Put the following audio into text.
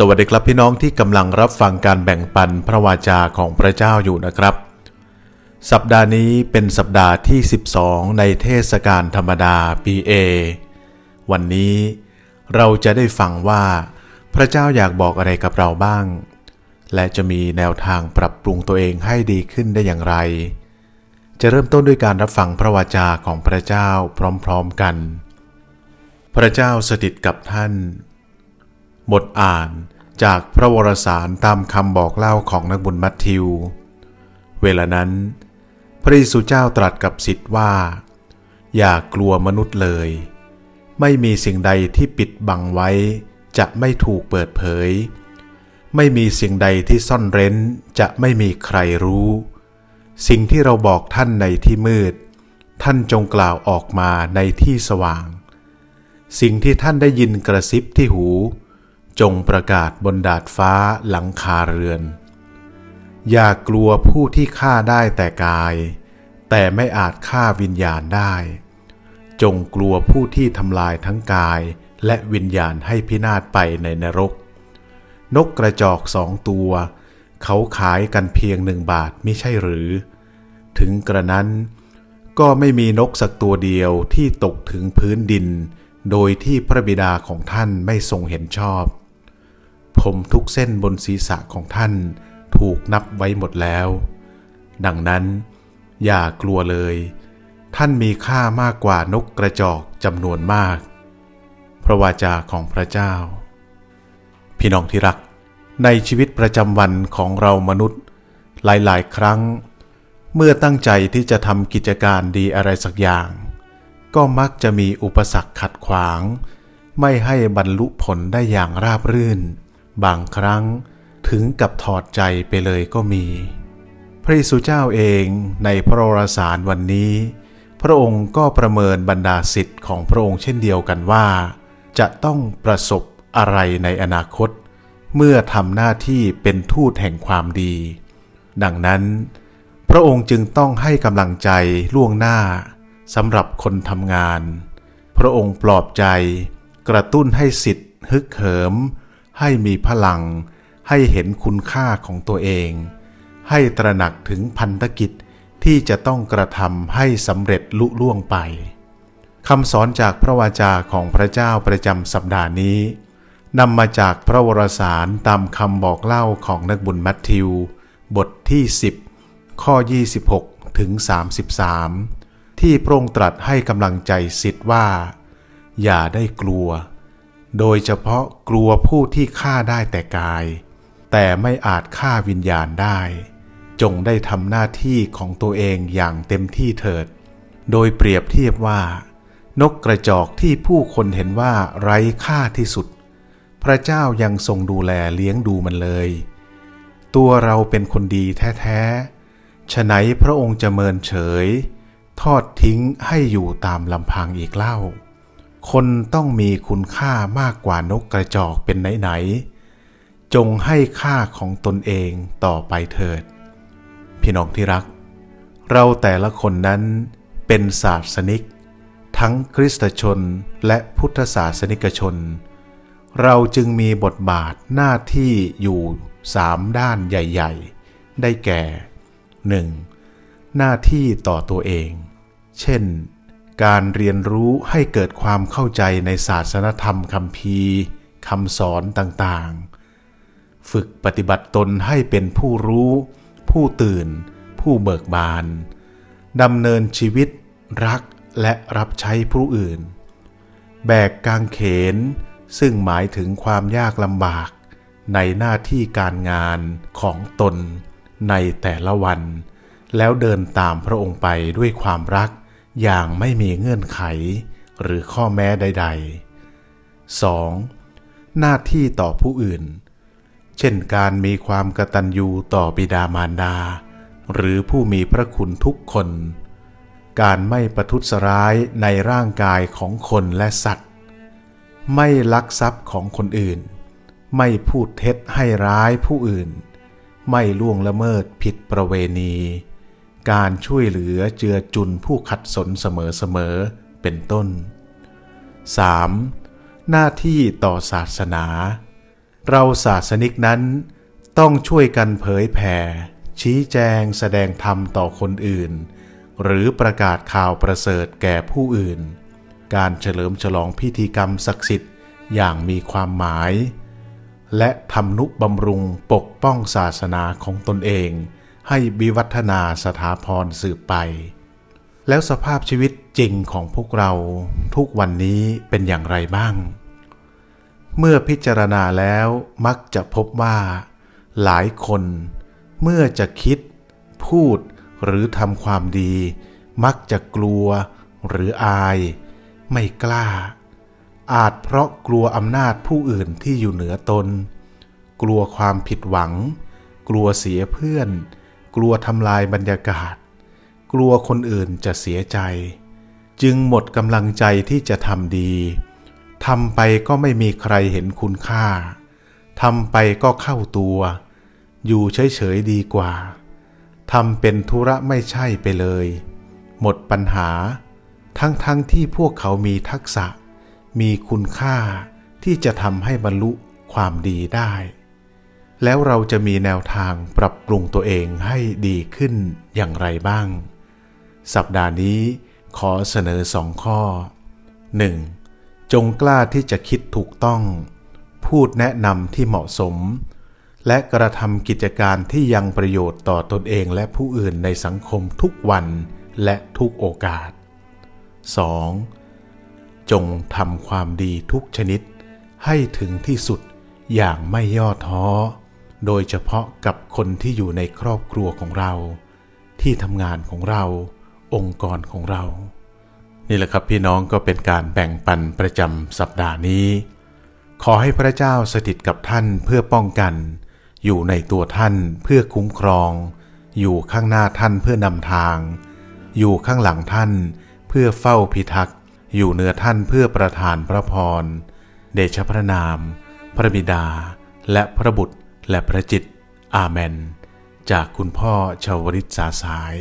สวัสดีครับพี่น้องที่กำลังรับฟังการแบ่งปันพระวาจาของพระเจ้าอยู่นะครับ สัปดาห์นี้เป็นสัปดาห์ที่ 12 ในเทศกาลธรรมดาปีเอวันนี้เราจะได้ฟังว่า พระเจ้าอยากบอกอะไรกับเราบ้าง และจะมีแนวทางปรับปรุงตัวเองให้ดีขึ้นได้อย่างไร จะเริ่มต้นด้วยการรับฟังพระวาจาของพระเจ้าพร้อมๆกัน พระเจ้าสถิตกับท่าน บทอ่านจากพระวรสารตามคำบอกเล่าของนักบุญมัทธิว เวลานั้น พระเยซูเจ้าตรัสกับสิทธิ์ว่า อย่ากลัวมนุษย์เลย ไม่มีสิ่งใดที่ปิดบังไว้ จะไม่ถูกเปิดเผย ไม่มีสิ่งใดที่ซ่อนเร้นจะไม่มีใครรู้ สิ่งที่เราบอกท่านในที่มืด ท่านจงกล่าวออกมาในที่สว่าง สิ่งที่ท่านได้ยินกระซิบที่หู จงประกาศบนดาดฟ้าหลังคาเรือน อย่ากลัวผู้ที่ฆ่าได้แต่กาย แต่ไม่อาจฆ่าวิญญาณได้ จงกลัวผู้ที่ทำลายทั้งกายและวิญญาณให้พินาศไปในนรก นกกระจอกสองตัว เขาขายกันเพียงหนึ่งบาทไม่ใช่หรือ ถึงกระนั้นก็ไม่มีนกสักตัวเดียวที่ตกถึงพื้นดิน โดยที่พระบิดาของท่านไม่ทรงเห็นชอบ มทุกเส้นบนศีรษะของท่านถูกนับไว้หมดแล้ว ดังนั้น อย่ากลัวเลย ท่านมีค่ามากกว่านกกระจอกจำนวนมาก พระวาจาของพระเจ้า พี่น้องที่รัก ในชีวิตประจำวันของเรามนุษย์ หลายๆ ครั้ง เมื่อตั้งใจที่จะทำกิจการดีอะไรสักอย่าง ก็มักจะมีอุปสรรคขัดขวาง ไม่ให้บรรลุผลได้อย่างราบรื่น บางครั้งถึงกับถอดใจไปเลยก็มี พระเยซูเจ้าเองในพระรสารวันนี้ พระองค์ก็ประเมินบรรดาสิทธิ์ของพระองค์เช่นเดียวกันว่า จะต้องประสบอะไรในอนาคต เมื่อทำหน้าที่เป็นทูตแห่งความดี ดังนั้น พระองค์จึงต้องให้กำลังใจล่วงหน้าสำหรับคนทำงาน พระองค์ปลอบใจ กระตุ้นให้สิทธิ์ฮึกเหิม ให้มีพลัง ให้เห็นคุณค่าของตัวเอง ให้ตระหนักถึงพันธกิจที่จะต้องกระทำให้สำเร็จลุล่วงไปคำสอนจากพระวาจาของพระเจ้าประจำสัปดาห์นี้นำมาจากพระวรสารตามคำบอกเล่าของนักบุญมัทธิว บทที่ 10 ข้อ 26 ถึง 33 ที่พระองค์ตรัสให้กำลังใจสิทธิ์ว่า อย่าได้กลัว โดยเฉพาะกลัวผู้ที่ฆ่าได้แต่กาย แต่ไม่อาจฆ่าวิญญาณได้ จงได้ทำหน้าที่ของตัวเองอย่างเต็มที่เถิด โดยเปรียบเทียบว่า นกกระจอกที่ผู้คนเห็นว่าไร้ค่าที่สุด พระเจ้ายังทรงดูแลเลี้ยงดูมันเลย ตัวเราเป็นคนดีแท้ๆฉะไหนพระองค์จะเมินเฉย ทอดทิ้งให้อยู่ตามลำพังอีกเล่า คนต้องมีคุณค่ามากกว่านกกระจอกเป็นไหนๆจงให้ค่าของตนเองต่อไปเถิด พี่น้องที่รัก เราแต่ละคนนั้นเป็นศาสนิก ทั้งคริสตชนและพุทธศาสนิกชน เราจึงมีบทบาทหน้าที่อยู่สามด้านใหญ่ ๆ ได้แก่ 1. หน้าที่ต่อตัวเอง เช่น การเรียนรู้ให้เกิดความเข้าใจในศาสนธรรมคำพีคำสอนต่างๆ ฝึกปฏิบัติตนให้เป็นผู้รู้ ผู้ตื่น ผู้เบิกบานดำเนินชีวิต รักและรับใช้ผู้อื่น แบกกางเขน ซึ่งหมายถึงความยากลำบากในหน้าที่การงานของตนในแต่ละวัน แล้วเดินตามพระองค์ไปด้วยความรัก อย่างไม่มีเงื่อนไขหรือข้อแม้ใด ๆ 2. หน้าที่ต่อผู้อื่น เช่นการมีความกตัญญูต่อบิดามารดา หรือผู้มีพระคุณทุกคน การไม่ประทุษร้ายในร่างกายของคนและสัตว์ ไม่ลักทรัพย์ของคนอื่น ไม่พูดเท็จให้ร้ายผู้อื่น ไม่ล่วงละเมิดผิดประเวณี การช่วยเหลือเจือจุนผู้ขัดสนเสมอๆเป็นต้น 3. หน้าที่ต่อศาสนา เราศาสนิกนั้นต้องช่วยกันเผยแผ่ ชี้แจงแสดงธรรมต่อคนอื่น หรือประกาศข่าวประเสริฐแก่ผู้อื่น การเฉลิมฉลองพิธีกรรมศักดิ์สิทธิ์อย่างมีความหมาย และทำนุบำรุงปกป้องศาสนาของตนเอง ให้วิวัฒนาสถาพรสืบไป แล้วสภาพชีวิตจริงของพวกเราทุกวันนี้เป็นอย่างไรบ้าง เมื่อพิจารณาแล้วมักจะพบว่า หลายคนเมื่อจะคิด พูดหรือทำความดี มักจะกลัวหรืออาย ไม่กล้า อาจเพราะกลัวอำนาจผู้อื่นที่อยู่เหนือตน กลัวความผิดหวัง กลัวเสียเพื่อน กลัวทำลายบรรยากาศ กลัวคนอื่นจะเสียใจ จึงหมดกำลังใจที่จะทำดีทำไปก็ไม่มีใครเห็นคุณค่าทำไปก็เข้าตัว อยู่เฉยๆดีกว่าทำเป็นธุระไม่ใช่ไปเลย หมดปัญหา ทั้งๆทที่พวกเขามีทักษะ มีคุณค่าที่จะทำให้บรรลุความดีได้ แล้วเราจะมีแนวทางปรับปรุงตัวเองให้ดีขึ้นอย่างไรบ้าง สัปดาห์นี้ขอเสนอสองข้อ 1. จงกล้าที่จะคิดถูกต้อง พูดแนะนำที่เหมาะสม และกระทำกิจการที่ยังประโยชน์ต่อตนเองและผู้อื่นในสังคมทุกวันและทุกโอกาส 2. จงทำความดีทุกชนิดให้ถึงที่สุดอย่างไม่ย่อท้อ โดยเฉพาะกับคนที่อยู่ในครอบครัวของเรา ที่ทำงานของเรา องค์กรของเรา นี่แหละครับพี่น้องก็เป็นการแบ่งปันประจำสัปดาห์นี้ ขอให้พระเจ้าสถิตกับท่านเพื่อป้องกัน อยู่ในตัวท่านเพื่อคุ้มครอง อยู่ข้างหน้าท่านเพื่อนำทาง อยู่ข้างหลังท่านเพื่อเฝ้าพิทักษ์ อยู่เหนือท่านเพื่อประทานพระพร เดชพระนาม พระบิดา และพระบุตร และพระจิต อาเมน จากคุณพ่อชาวริตสาสาย